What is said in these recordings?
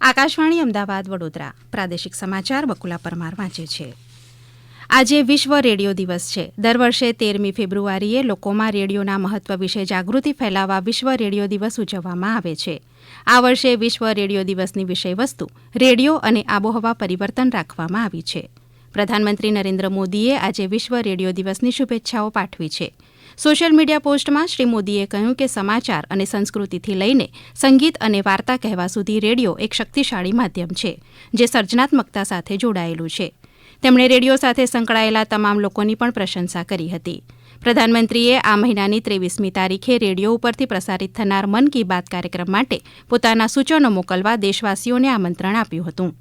આકાશવાણી અમદાવાદ વડોદરા. પ્રાદેશિક સમાચાર બકુલા પરમાર વાંચે છે. આજે વિશ્વ રેડિયો દિવસ છે. દર વર્ષે તેરમી ફેબ્રુઆરીએ લોકોમાં રેડિયોના મહત્વ વિશે જાગૃતિ ફેલાવવા વિશ્વ રેડિયો દિવસ ઉજવવામાં આવે છે. આ વર્ષે વિશ્વ રેડિયો દિવસની વિષયવસ્તુ રેડિયો અને આબોહવા પરિવર્તન રાખવામાં આવી છે. પ્રધાનમંત્રી નરેન્દ્ર મોદીએ આજે વિશ્વ રેડિયો દિવસની શુભેચ્છાઓ પાઠવી છે. સોશિયલ મીડિયા પોસ્ટમાં શ્રી મોદીએ કહ્યું કે સમાચાર અને સંસ્કૃતિથી લઈને સંગીત અને વાર્તા કહેવા સુધી રેડિયો એક શક્તિશાળી માધ્યમ છે, જે સર્જનાત્મકતા સાથે જોડાયેલું છે. તેમણે રેડિયો સાથે સંકળાયેલા તમામ લોકોની પણ પ્રશંસા કરી હતી. પ્રધાનમંત્રીએ આ મહિનાની ત્રેવીસમી તારીખે રેડિયો ઉપરથી પ્રસારિત થનાર મન કી બાત કાર્યક્રમ માટે પોતાના સૂચનો મોકલવા દેશવાસીઓને આમંત્રણ આપ્યું હતું.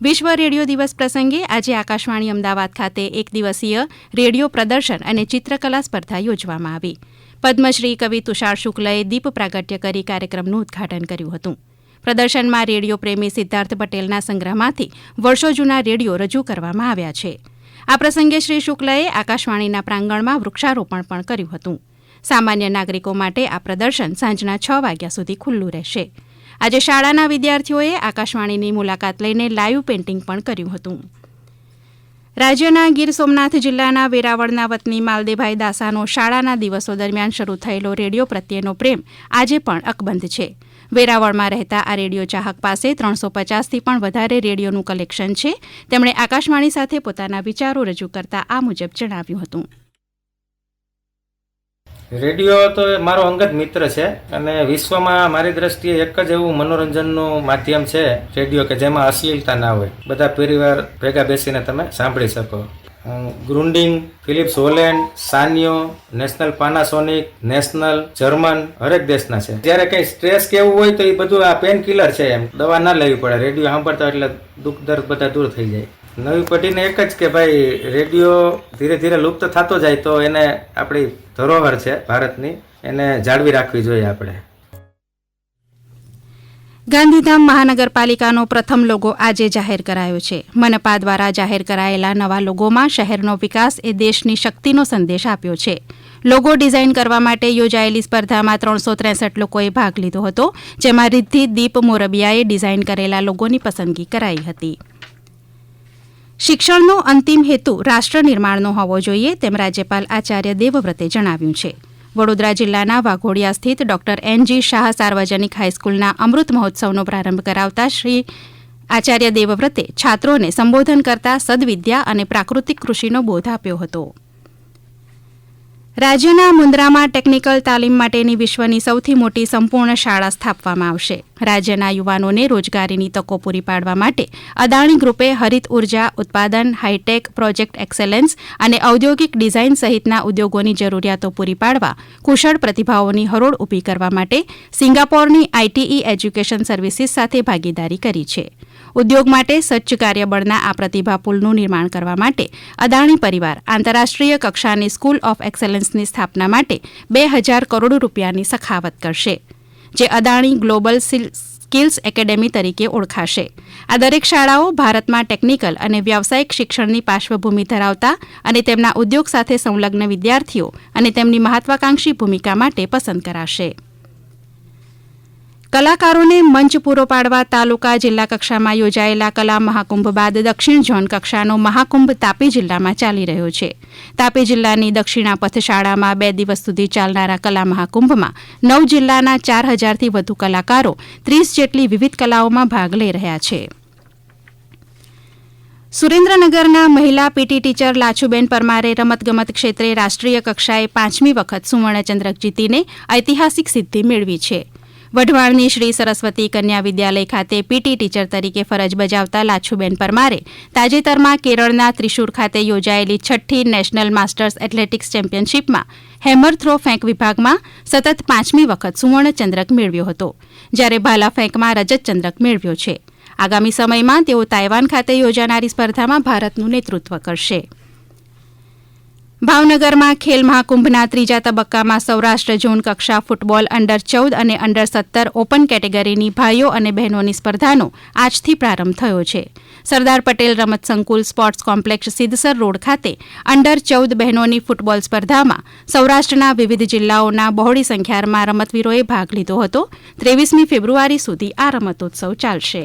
વિશ્વ રેડિયો દિવસ પ્રસંગે આજે આકાશવાણી અમદાવાદ ખાતે એક દિવસીય રેડિયો પ્રદર્શન અને ચિત્રકલા સ્પર્ધા યોજવામાં આવી. પદ્મશ્રી કવિ તુષાર શુક્લએ દીપ પ્રાગટ્ય કરી કાર્યક્રમનું ઉદઘાટન કર્યું હતું. પ્રદર્શનમાં રેડિયો પ્રેમી સિદ્ધાર્થ પટેલના સંગ્રહમાંથી વર્ષો જૂના રેડિયો રજૂ કરવામાં આવ્યા છે. આ પ્રસંગે શ્રી શુક્લએ આકાશવાણીના પ્રાંગણમાં વૃક્ષારોપણ પણ કર્યું હતું. સામાન્ય નાગરિકો માટે આ પ્રદર્શન સાંજના છ વાગ્યા સુધી ખુલ્લું રહેશે. આજે શાળાના વિદ્યાર્થીઓએ આકાશવાણીની મુલાકાત લઈને લાઈવ પેઇન્ટિંગ પણ કર્યું હતું. રાજ્યના ગીર સોમનાથ જિલ્લાના વેરાવળના વતની માલદેભાઈ દાસાનો શાળાના દિવસો દરમિયાન શરૂ થયેલો રેડિયો પ્રત્યેનો પ્રેમ આજે પણ અકબંધ છે. વેરાવળમાં રહેતા આ રેડિયો ચાહક પાસે ત્રણસો પચાસથી પણ વધારે રેડિયોનું કલેક્શન છે. તેમણે આકાશવાણી સાથે પોતાના વિચારો રજૂ કરતા આ મુજબ જણાવ્યું હતું. રેડિયો તો એ મારો અંગત મિત્ર છે અને વિશ્વમાં મારી દ્રષ્ટિએ એક જ એવું મનોરંજનનું માધ્યમ છે રેડિયો કે જેમાં અશ્લીલતા ના હોય. બધા પરિવાર ભેગા બેસીને તમે સાંભળી શકો. Grundig Philips Holland, Sanyo, National Panasonic National, German, હરેક દેશના છે. જ્યારે કઈ સ્ટ્રેસ કે એવું હોય તો એ બધું આ પેન કિલર છે એમ. દવા ના લેવી પડે. રેડિયો સાંભળતા એટલે દુઃખ દર્દ બધા દૂર થઈ જાય. નવી પેઢીને એક જ કે ભાઈ, રેડિયો ધીરે ધીરે લુપ્ત થતો જાય તો એને આપણી ધરોહર છે ભારતની, એને જાળવી રાખવી જોઈએ આપણે. ગાંધીધામ મહાનગરપાલિકાનો પ્રથમ લોગો આજે જાહેર કરાયો છે. મનપા દ્વારા જાહેર કરાયેલા નવા લોગોમાં શહેરનો વિકાસ એ દેશની શક્તિનો સંદેશ આપ્યો છે. લોગો ડિઝાઇન કરવા માટે યોજાયેલી સ્પર્ધામાં ત્રણસો ત્રેસઠ લોકોએ ભાગ લીધો હતો, જેમાં રિદ્ધિ દીપ મોરબિયાએ ડિઝાઇન કરેલા લોગોની પસંદગી કરાઈ હતી. શિક્ષણનો અંતિમ હેતુ રાષ્ટ્ર નિર્માણનો હોવો જોઈએ તેમ રાજ્યપાલ આચાર્ય દેવવ્રતે જણાવ્યું છે. વડોદરા જિલ્લાના વાઘોડિયા સ્થિત ડોક્ટર એનજી શાહ સાર્વજનિક હાઈસ્કૂલના અમૃત મહોત્સવનો પ્રારંભ કરાવતા શ્રી આચાર્ય દેવવ્રતે છાત્રોને સંબોધન કરતા સદવિદ્યા અને પ્રાકૃતિક કૃષિનો બોધ આપ્યો હતો. રાજ્યના મુન્દ્રામાં ટેકનિકલ તાલીમ માટેની વિશ્વની સૌથી મોટી સંપૂર્ણ શાળા સ્થાપવામાં આવશે. રાજ્યના યુવાનોને રોજગારીની તકો પૂરી પાડવા માટે અદાણી ગ્રુપે હરિત ઊર્જા, ઉત્પાદન, હાઇટેક, પ્રોજેક્ટ એક્સેલન્સ અને ઔદ્યોગિક ડિઝાઇન સહિતના ઉદ્યોગોની જરૂરિયાતો પૂરી પાડવા કુશળ પ્રતિભાઓની હરોળ ઊભી કરવા માટે સિંગાપોરની આઈટીઈ એજ્યુકેશન સર્વિસીસ સાથે ભાગીદારી કરી છે. ઉદ્યોગ માટે સજ્જ કાર્યબળના આ પ્રતિભા પુલનું નિર્માણ કરવા માટે અદાણી પરિવાર આંતરરાષ્ટ્રીય કક્ષાની સ્કૂલ ઓફ એક્સેલન્સની સ્થાપના માટે બે હજાર કરોડ રૂપિયાની સખાવત કરશે, જે અદાણી ગ્લોબલ સ્કિલ્સ એકેડેમી તરીકે ઓળખાશે. આ દરેક શાળાઓ ભારતમાં ટેકનિકલ અને વ્યાવસાયિક શિક્ષણની પાર્શ્વભૂમિ ધરાવતા અને તેમના ઉદ્યોગ સાથે સંલગ્ન વિદ્યાર્થીઓ અને તેમની મહત્વાકાંક્ષી ભૂમિકા માટે પસંદ કરાશે. કલાકારોને મંચ પૂરો પાડવા તાલુકા જિલ્લા કક્ષામાં યોજાયેલા કલા મહાકુંભ બાદ દક્ષિણ ઝોન કક્ષાનો મહાકુંભ તાપી જિલ્લામાં ચાલી રહ્યો છે. તાપી જિલ્લાની દક્ષિણા પથશાળામાં બે દિવસ સુધી ચાલનારા કલા મહાકુંભમાં નવ જિલ્લાના ચાર હજારથી વધુ કલાકારો ત્રીસ જેટલી વિવિધ કલાઓમાં ભાગ લઈ રહ્યા છે. સુરેન્દ્રનગરના મહિલા પીટી ટીચર લાછુબેન પરમારે રમતગમત ક્ષેત્રે રાષ્ટ્રીય કક્ષાએ પાંચમી વખત સુવર્ણચંદ્રક જીતીને ઐતિહાસિક સિદ્ધિ મેળવી છે. વઢવાણની શ્રી સરસ્વતી કન્યા વિદ્યાલય ખાતે પીટી ટીચર તરીકે ફરજ બજાવતા લાછુબેન પરમારે તાજેતરમાં કેરળના ત્રિશુર ખાતે યોજાયેલી છઠ્ઠી નેશનલ માસ્ટર્સ એથ્લેટિક્સ ચેમ્પિયનશીપમાં હેમર થ્રો ફેંક વિભાગમાં સતત પાંચમી વખત સુવર્ણચંદ્રક મેળવ્યો હતો, જ્યારે ભાલા ફેંકમાં રજત ચંદ્રક મેળવ્યો છે. આગામી સમયમાં તેઓ તાઇવાન ખાતે યોજાનારી સ્પર્ધામાં ભારતનું નેતૃત્વ કરશે. ભાવનગરમાં ખેલ મહાકુંભના ત્રીજા તબક્કામાં સૌરાષ્ટ્ર ઝોન કક્ષા ફૂટબોલ અંડર ચૌદ અને અંડર સત્તર ઓપન કેટેગરીની ભાઈઓ અને બહેનોની સ્પર્ધાનો આજથી પ્રારંભ થયો છે. સરદાર પટેલ રમત સંકુલ સ્પોર્ટ્સ કોમ્પ્લેક્ષ સિદ્ધસર રોડ ખાતે અંડર ચૌદ બહેનોની ફૂટબોલ સ્પર્ધામાં સૌરાષ્ટ્રના વિવિધ જિલ્લાઓના બહોળી સંખ્યામાં રમતવીરોએ ભાગ લીધો હતો. ત્રેવીસમી ફેબ્રુઆરી સુધી આ રમતોત્સવ ચાલશે.